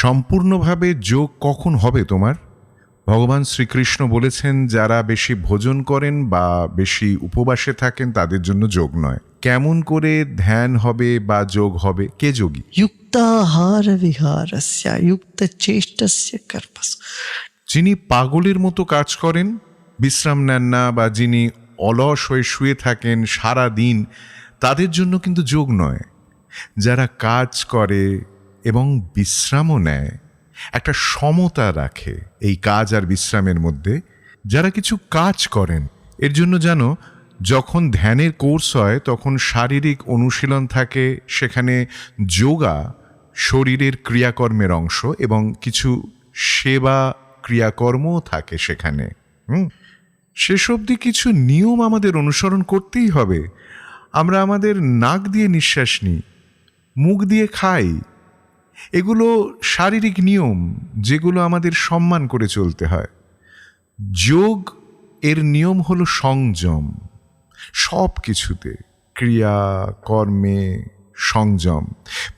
সম্পূর্ণভাবে যোগ কখন হবে তোমার? ভগবান শ্রীকৃষ্ণ বলেছেন যারা বেশি ভোজন করেন বা বেশি উপবাসে থাকেন তাদের জন্য যোগ নয়। কেমন করে ধ্যান হবে বা যোগ হবে? কে যোগী? যুক্তাহার বিহারস্য যুক্ত চেষ্টস্য কর্পস যিনি পাগলের মতো কাজ করেন বিশ্রাম নেন না বা যিনি অলস হয়ে শুয়ে থাকেন সারা দিন তাদের জন্য কিন্তু যোগ নয়। যারা কাজ করে এবং বিশ্রামও নেয়। একটা সমতা রাখে এই কাজ আর বিশ্রামের মধ্যে। যারা কিছু কাজ করেন, এর জন্য জানো যখন ধ্যানের কোর্স হয়, তখন শারীরিক অনুশীলন থাকে, সেখানে যোগা শরীরের ক্রিয়াকর্মের অংশ এবং কিছু সেবা ক্রিয়াকর্মও থাকে সেখানে। হুম? শেষ অবধি কিছু নিয়ম আমাদের অনুসরণ করতেই হবে। আমরা আমাদের নাক দিয়ে নিঃশ্বাস নিই, মুখ দিয়ে খাই এগুলো শারীরিক নিয়ম যেগুলো আমাদের সম্মান করে চলতে হয়। যোগ এর নিয়ম হলো সংযম। সব কিছুতে ক্রিয়া, কর্মে সংযম।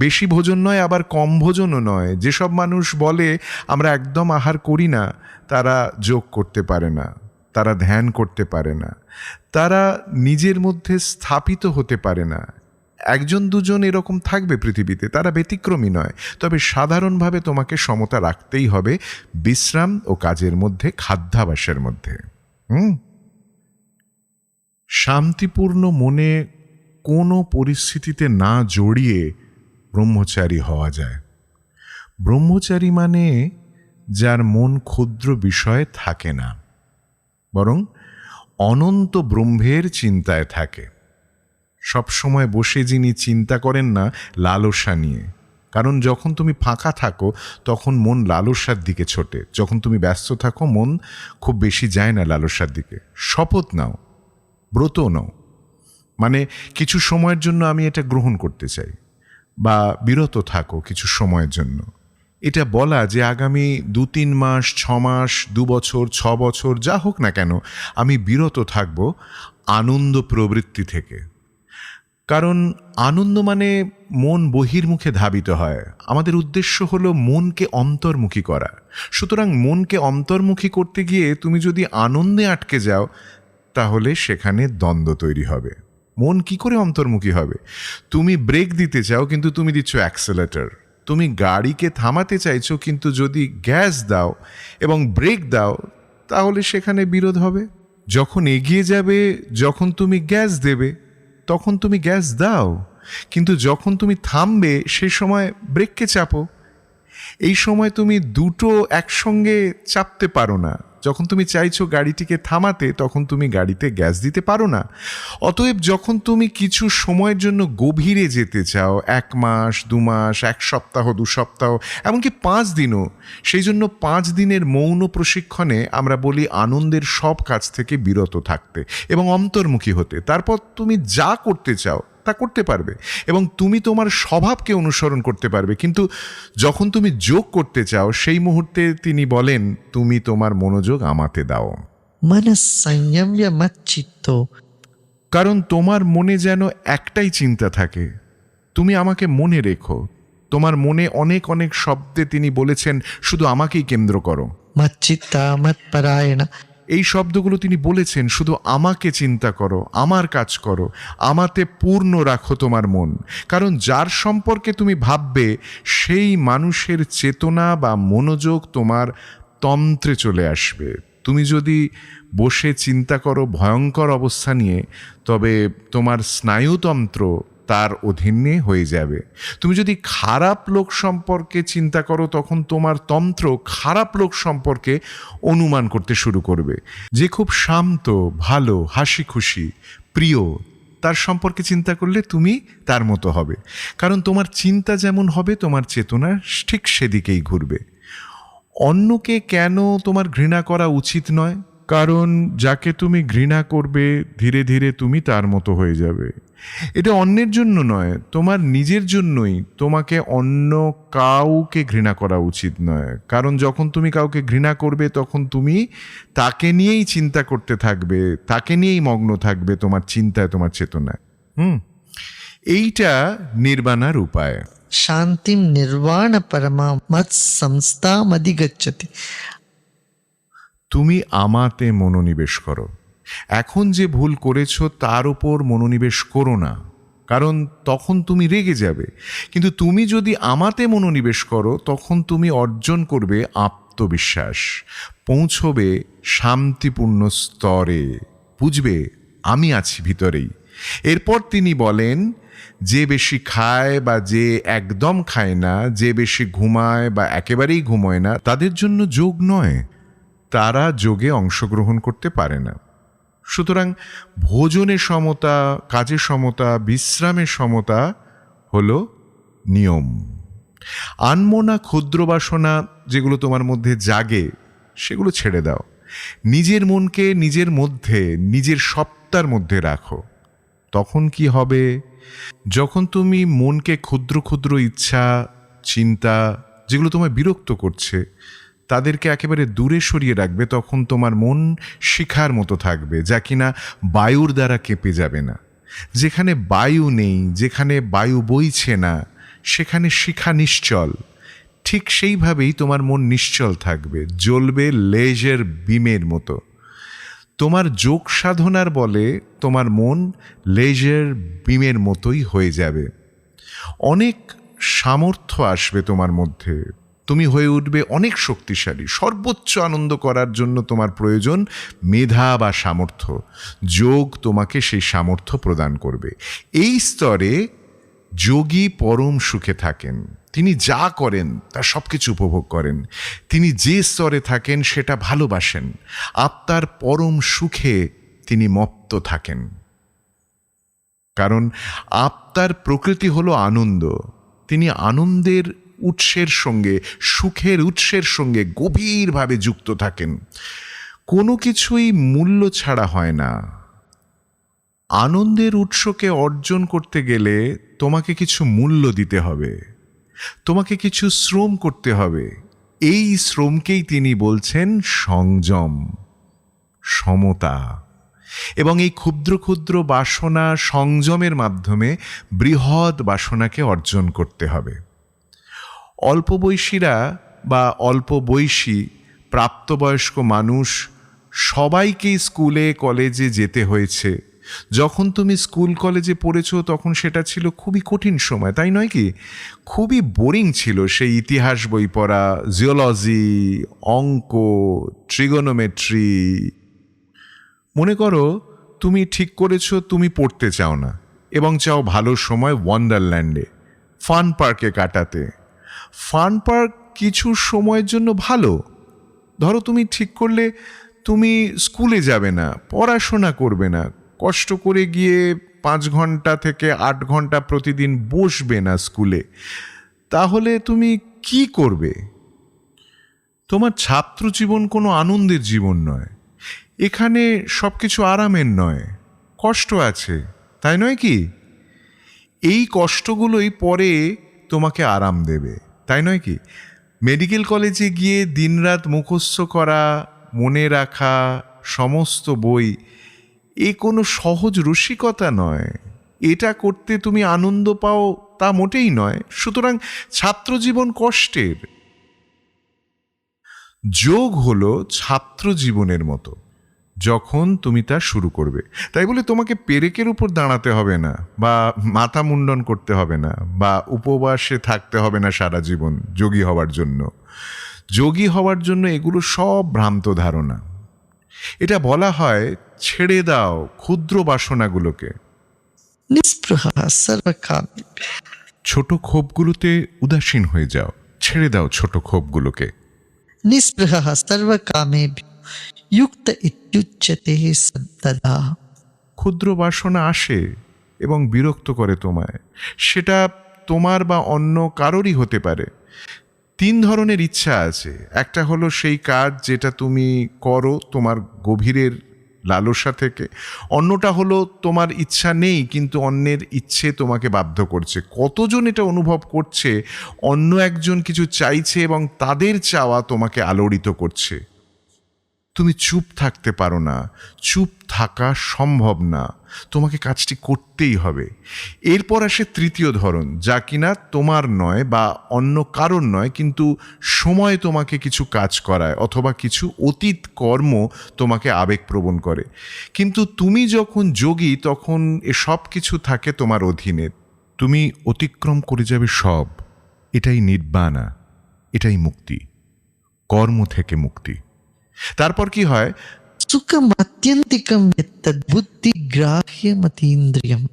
বেশি ভোজন নয়, আবার কম ভোজনও নয়। যেসব মানুষ বলে, আমরা একদম আহার করি না, তারা যোগ করতে পারে না, তারা ধ্যান করতে পারে না, তারা নিজের মধ্যে স্থাপিত হতে পারে না। একজন দুজন এরকম থাকবে পৃথিবীতে, তারা ব্যতিক্রমী নয়। তবে সাধারণভাবে তোমাকে সমতা রাখতেই হবে বিশ্রাম ও কাজের মধ্যে, খাদ্যাভাসের মধ্যে। হুম? শান্তিপূর্ণ মনে কোনো পরিস্থিতিতে না জড়িয়ে ব্রহ্মচারী হওয়া যায়। ব্রহ্মচারী মানে যার মন ক্ষুদ্র বিষয়ে থাকে না, বরং অনন্ত ব্রহ্মের চিন্তায় থাকে। সবসময় বসে যিনি চিন্তা করেন না, লালসা নিয়ে। কারণ যখন তুমি ফাঁকা থাকো, তখন মন লালসার দিকে ছোটে। যখন তুমি ব্যস্ত থাকো, মন খুব বেশি যায় না লালসার দিকে। শপথ নাও, ব্রত নাও। মানে কিছু সময়ের জন্য আমি এটা গ্রহণ করতে চাই। বা বিরত থাকো কিছু সময়ের জন্য। এটা বলা যে আগামী দু তিন মাস ছ মাস দু বছর ছ বছর যা হোক না কেন, আমি বিরত থাকব আনন্দ প্রবৃত্তি থেকে। কারণ আনন্দ মানে মন বহির্মুখে ধাবিত হয়। আমাদের উদ্দেশ্য হলো মনকে অন্তর্মুখী করা। সুতরাং মনকে অন্তর্মুখী করতে গিয়ে তুমি যদি আনন্দে আটকে যাও, তাহলে সেখানে দ্বন্দ্ব তৈরি হবে। মন কি করে অন্তর্মুখী হবে? তুমি ব্রেক দিতে চাও, কিন্তু তুমি দিচ্ছ অ্যাক্সেলেটার। তুমি গাড়িকে থামাতে চাইছো, কিন্তু যদি গ্যাস দাও এবং ব্রেক দাও, তাহলে সেখানে বিরোধ হবে। যখন এগিয়ে যাবে, যখন তুমি গ্যাস দেবে তখন তুমি গ্যাস দাও। কিন্তু যখন তুমি থামবে, সে সময় ব্রেককে চাপো। এই সময় তুমি দুটো একসঙ্গে চাপতে পারো না। যখন তুমি চাইছো গাড়িটিকে থামাতে, তখন তুমি গাড়িতে গ্যাস দিতে পারো না। অতএব যখন তুমি কিছু সময়ের জন্য গভীরে যেতে চাও, এক মাস, দু মাস, এক সপ্তাহ, দু সপ্তাহ, এমনকি পাঁচ দিনও, সেই জন্য পাঁচ দিনের মৌন প্রশিক্ষণে আমরা বলি আনন্দের সব কাজ থেকে বিরত থাকতে এবং অন্তর্মুখী হতে। তারপর তুমি যা করতে চাও তা করতে পারবে এবং তুমি তোমার স্বভাবকে অনুসরণ করতে পারবে। কিন্তু যখন তুমি যোগ করতে চাও সেই মুহূর্তে তিনি বলেন তুমি তোমার মনোযোগ আমাতে দাও। কারণ তোমার মনে যেন একটাই চিন্তা থাকে। তুমি আমাকে মনে রেখো। তোমার মনে অনেক অনেক শব্দে তিনি বলেছেন শুধু আমাকেই কেন্দ্র করো। মাচ্চিত্তা আমার পারায়ণা। এই শব্দগুলো তিনি বলেছেন, শুধু আমাকে চিন্তা করো, আমার কাজ করো, আমাতে পূর্ণ রাখো তোমার মন। কারণ যার সম্পর্কে তুমি ভাববে, সেই মানুষের চেতনা বা মনোযোগ তোমার তন্ত্রে চলে আসবে। তুমি যদি বসে চিন্তা করো ভয়ঙ্কর অবস্থা নিয়ে, তবে তোমার স্নায়ুতন্ত্র তার অধীনে হয়ে যাবে। তুমি যদি খারাপ লোক সম্পর্কে চিন্তা করো, তখন তোমার তন্ত্র খারাপ লোক সম্পর্কে অনুমান করতে শুরু করবে। যে খুব শান্ত, ভালো হাসি খুশি প্রিয়, তার সম্পর্কে চিন্তা করলে তুমি তার মতো হবে। কারণ তোমার চিন্তা যেমন হবে, তোমার চেতনা ঠিক সেদিকেই ঘুরবে। অন্যকে কেন তোমার ঘৃণা করা উচিত নয়? কারণ যাকে তুমি ঘৃণা করবে, ধীরে ধীরে তুমি তার মতো হয়ে যাবে। এটা অন্যের জন্য নয় তোমার নিজের জন্যই তোমাকে অন্য কাউকে ঘৃণা করা উচিত নয়। কারণ যখন তুমি কাউকে ঘৃণা করবে তখন তুমি তাকে নিয়েই চিন্তা করতে থাকবে তাকে নিয়েই মগ্ন থাকবে তোমার চিন্তায় তোমার চেতনায়। হুম? এইটা নির্বাণার উপায়। শান্তি নির্বাণ পরমা মত সংস্থা মদিগচ্ছতি তুমি আমাতে মনোনিবেশ করো। এখন যে ভুল করেছ তার উপর মনোনিবেশ করো না। কারণ তখন তুমি রেগে যাবে। কিন্তু তুমি যদি আমাতে মনোনিবেশ করো, তখন তুমি অর্জন করবে আত্মবিশ্বাস। পৌঁছবে শান্তিপূর্ণ স্তরে। বুঝবে, আমি আছি ভিতরেই। এরপর তিনি বলেন, যে বেশি খায় বা যে একদম খায় না, যে বেশি ঘুমায় বা একেবারেই ঘুমোয় না, তাদের জন্য যোগ নয়। তারা যোগে অংশগ্রহণ করতে পারে না। সুতরাং ভোজনের সমতা, কাজের সমতা, বিশ্রামের সমতা হল নিয়ম। আনমনা ক্ষুদ্র বাসনা যেগুলো তোমার মধ্যে জাগে, সেগুলো ছেড়ে দাও। নিজের মনকে নিজের মধ্যে, নিজের সত্তার মধ্যে রাখো। তখন কি হবে? যখন তুমি মনকে ক্ষুদ্র ক্ষুদ্র ইচ্ছা, চিন্তা যেগুলো তোমায় বিরক্ত করছে তাদেরকে একেবারে দূরে সরিয়ে রাখবে, তখন তোমার মন শিখার মতো থাকবে, যা কিনা বায়ুর দ্বারা কেঁপে যাবে না। যেখানে বায়ু নেই, যেখানে বায়ু বইছে না, সেখানে শিখা নিশ্চল। ঠিক সেইভাবেই তোমার মন নিশ্চল থাকবে, জ্বলবে লেজের বিমের মতো। তোমার যোগ সাধনার বলে তোমার মন লেজের বিমের মতোই হয়ে যাবে। অনেক সামর্থ্য আসবে তোমার মধ্যে। তুমি হয়ে উঠবে অনেক শক্তিশালী, সর্বোচ্চ আনন্দ করার জন্য তোমার প্রয়োজন মেধা বা সামর্থ্য। যোগ তোমাকে সেই সামর্থ্য প্রদান করবে। এই স্তরে যোগী পরম সুখে থাকেন। তিনি যা করেন, তা সব কিছু উপভোগ করেন। তিনি যে স্তরে থাকেন, সেটা ভালোবাসেন। আত্মার পরম সুখে তিনি মপ্ত থাকেন। কারণ আত্মার প্রকৃতি হলো আনন্দ। তিনি আনন্দের উৎসের সঙ্গে, সুখের উৎসের সঙ্গে গভীরভাবে যুক্ত থাকেন। কোনো কিছুই মূল্য ছাড়া হয় না। আনন্দের উৎসকে অর্জন করতে গেলে তোমাকে কিছু মূল্য দিতে হবে। তোমাকে কিছু শ্রম করতে হবে। এই শ্রমকেই তিনি বলছেন সংযম, সমতা। এবং এই ক্ষুদ্র ক্ষুদ্র বাসনা সংযমের মাধ্যমে বৃহৎ বাসনাকে অর্জন করতে হবে। অল্প বয়সীরা বা অল্প বয়সী প্রাপ্তবয়স্ক মানুষ সবাইকেই স্কুলে, কলেজে যেতে হয়েছে। যখন তুমি স্কুল, কলেজে পড়েছো, তখন সেটা ছিল খুবই কঠিন সময়, তাই নয় কি? খুবই বোরিং ছিল সেই ইতিহাস বই পড়া, জিওলজি, অঙ্ক, ট্রিগোনোমেট্রি। মনে করো, তুমি ঠিক করেছ, তুমি পড়তে চাও না, এবং চাও ভালো সময় ওয়ান্ডারল্যান্ডে ফান পার্কে কাটাতে। ফান পার্ক কিছু সময়ের জন্য ভালো। ধরো তুমি ঠিক করলে তুমি স্কুলে যাবে না, পড়াশোনা করবে না, কষ্ট করে গিয়ে পাঁচ ঘণ্টা থেকে আট ঘণ্টা প্রতিদিন বসবে না স্কুলে। তাহলে তুমি কি করবে? তোমার ছাত্র জীবন কোনো আনন্দের জীবন নয়। এখানে সব কিছু আরামের নয়, কষ্ট আছে, তাই নয় কি? এই কষ্টগুলোই পরে তোমাকে আরাম দেবে। তাই নয় কি? মেডিকেল কলেজে গিয়ে দিনরাত মুখস্থ করা, মনে রাখা সমস্ত বই এ কোনো সহজ রসিকতা নয়। এটা করতে তুমি আনন্দ পাও তা মোটেই নয়, সুতরাং ছাত্রজীবন কষ্টের। যোগ হলো ছাত্র জীবনের মতো। যখন তুমি তা শুরু করবে। তাই বলে তোমাকে পেরেকের উপর দাঁড়াতে হবে না বা মাথা মুন্ডন করতে হবে না বা উপবাসে থাকতে হবে না সারা জীবন যোগী হওয়ার জন্য। যোগী হওয়ার জন্য এগুলো সব ভ্রান্ত ধারণা। এটা বলা হয় ছেড়ে দাও ক্ষুদ্র বাসনাগুলোকে। ছোট ক্ষোভগুলোতে উদাসীন হয়ে যাও। ছেড়ে দাও ছোট ক্ষোভগুলোকে। নিস্পৃহা সর্বকামে। ইউক্ত ইত্যুচ্চতে সদ্দা ক্ষুদ্র বাসনা আসে এবং বিরক্ত করে তোমায়। সেটা তোমার বা অন্য কারোরই হতে পারে। তিন ধরনের ইচ্ছা আছে। একটা হলো সেই কাজ যেটা তুমি করো তোমার গভীরের লালসা থেকে। অন্যটা হলো তোমার ইচ্ছা নেই কিন্তু অন্যের ইচ্ছে তোমাকে বাধ্য করছে। কতজন এটা অনুভব করছে? অন্য একজন কিছু চাইছে এবং তাদের চাওয়া তোমাকে আলোড়িত করছে। তুমি চুপ থাকতে পারো না। চুপ থাকা সম্ভব না। তোমাকে কাজটি করতেই হবে। এরপর আসে তৃতীয় ধরন, যা কিনা তোমার নয় বা অন্য কারণ নয়, কিন্তু সময় তোমাকে কিছু কাজ করায় অথবা কিছু অতীত কর্ম তোমাকে আবেগপ্রবণ করে। কিন্তু তুমি যখন যোগী, তখন এ সব কিছু থাকে তোমার অধীনে। তুমি অতিক্রম করে যাবে সব। এটাই নির্বাণা, এটাই মুক্তি। কর্ম থেকে মুক্তি। তারপর কি হয়? সুখম আত্যন্তিকম বুদ্ধি গ্রাহ্যমতীন্দ্রিয়ম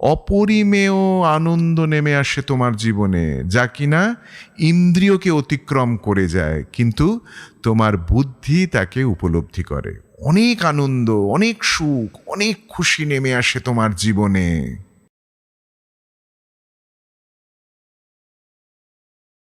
অপরিমেয় আনন্দ নেমে আসে তোমার জীবনে যা কিনা ইন্দ্রিয়কে অতিক্রম করে যায় কিন্তু তোমার বুদ্ধি তাকে উপলব্ধি করে। অনেক আনন্দ অনেক সুখ অনেক খুশি নেমে আসে তোমার জীবনে।